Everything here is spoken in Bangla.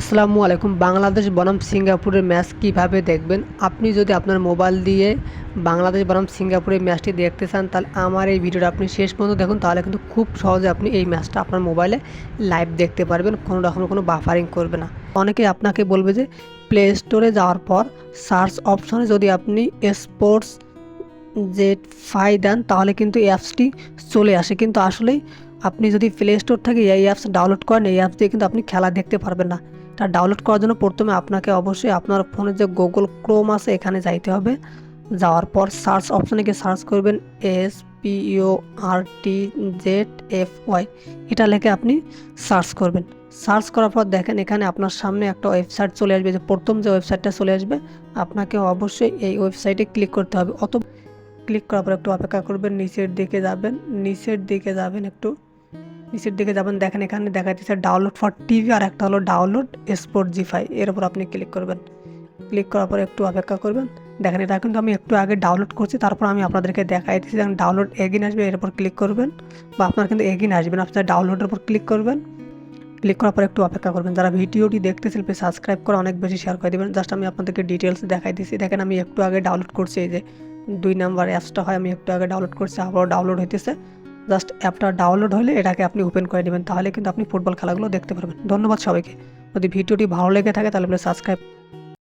আসসালামু আলাইকুম। বাংলাদেশ বনাম সিঙ্গাপুরের ম্যাচ কীভাবে দেখবেন? আপনি যদি আপনার মোবাইল দিয়ে বাংলাদেশ বনাম সিঙ্গাপুরের ম্যাচটি দেখতে চান, তাহলে আমার এই ভিডিওটা আপনি শেষ পর্যন্ত দেখুন। তাহলে কিন্তু খুব সহজে আপনি এই ম্যাচটা আপনার মোবাইলে লাইভ দেখতে পারবেন। কোনো রকম কোনো বাফারিং করবে না। অনেকে আপনাকে বলবে যে প্লে স্টোরে যাওয়ার পর সার্চ অপশনে যদি আপনি স্পোর্টস জেড ফাই দেন, তাহলে কিন্তু অ্যাপসটি চলে আসে। কিন্তু আসলেই আপনি যদি প্লে স্টোর থেকে এই অ্যাপস ডাউনলোড করেন, এই অ্যাপস দিয়ে কিন্তু আপনি খেলা দেখতে পারবেন না। তা ডাউনলোড করার জন্য প্রথমে আপনাকে অবশ্যই আপনার ফোনে যে গুগল ক্রোম আছে, এখানে যাইতে হবে। যাওয়ার পর সার্চ অপশানে গিয়ে সার্চ করবেন S P O R T Z F Y এটা লিখে আপনি সার্চ করবেন। সার্চ করার পর দেখেন এখানে আপনার সামনে একটা ওয়েবসাইট চলে আসবে। যে প্রথম যে ওয়েবসাইটটা চলে আসবে, আপনাকে অবশ্যই এই ওয়েবসাইটে ক্লিক করতে হবে। অত ক্লিক করার পর একটু অপেক্ষা করবেন, নিচের দিকে যাবেন, নিচের দিকে যাবেন একটু। নিচের দিকে যাবেন, দেখেন এখানে দেখা যাচ্ছে ডাউনলোড ফর টিভি আর একটা হলো ডাউনলোড স্পোর্ট জি ফাই এর উপর আপনি ক্লিক করবেন। ক্লিক করার পর একটু অপেক্ষা করবেন। দেখেন এটা কিন্তু আমি একটু আগে ডাউনলোড করছি, তারপর আমি আপনাদেরকে দেখাই দিচ্ছি দেখেন ডাউনলোড এগিন আসবে এর উপর ক্লিক করবেন বা আপনার কিন্তু এগিন আসবেন আপনার ডাউনলোডের উপর ক্লিক করবেন। ক্লিক করার পর একটু অপেক্ষা করবেন। যারা ভিডিওটি দেখতেছেন প্লিজ সাবস্ক্রাইব করে অনেক বেশি শেয়ার করে দেবেন। জাস্ট আমি আপনাদেরকে ডিটেলস দেখাই দিচ্ছি দেখেন আমি একটু আগে ডাউনলোড করছি, এই যে দুই নাম্বার অ্যাপসটা হয়, আমি একটু আগে ডাউনলোড করছি, আবারও ডাউনলোড হইতেছে। জাস্ট অ্যাপটা ডাউনলোড হলে এটাকে আপনি ওপেন করে নেবেন, তাহলে কিন্তু আপনি ফুটবল খেলাগুলো দেখতে পারবেন। ধন্যবাদ সবাইকে। যদি ভিডিওটি ভালো লেগে থাকে তাহলে সাবস্ক্রাইব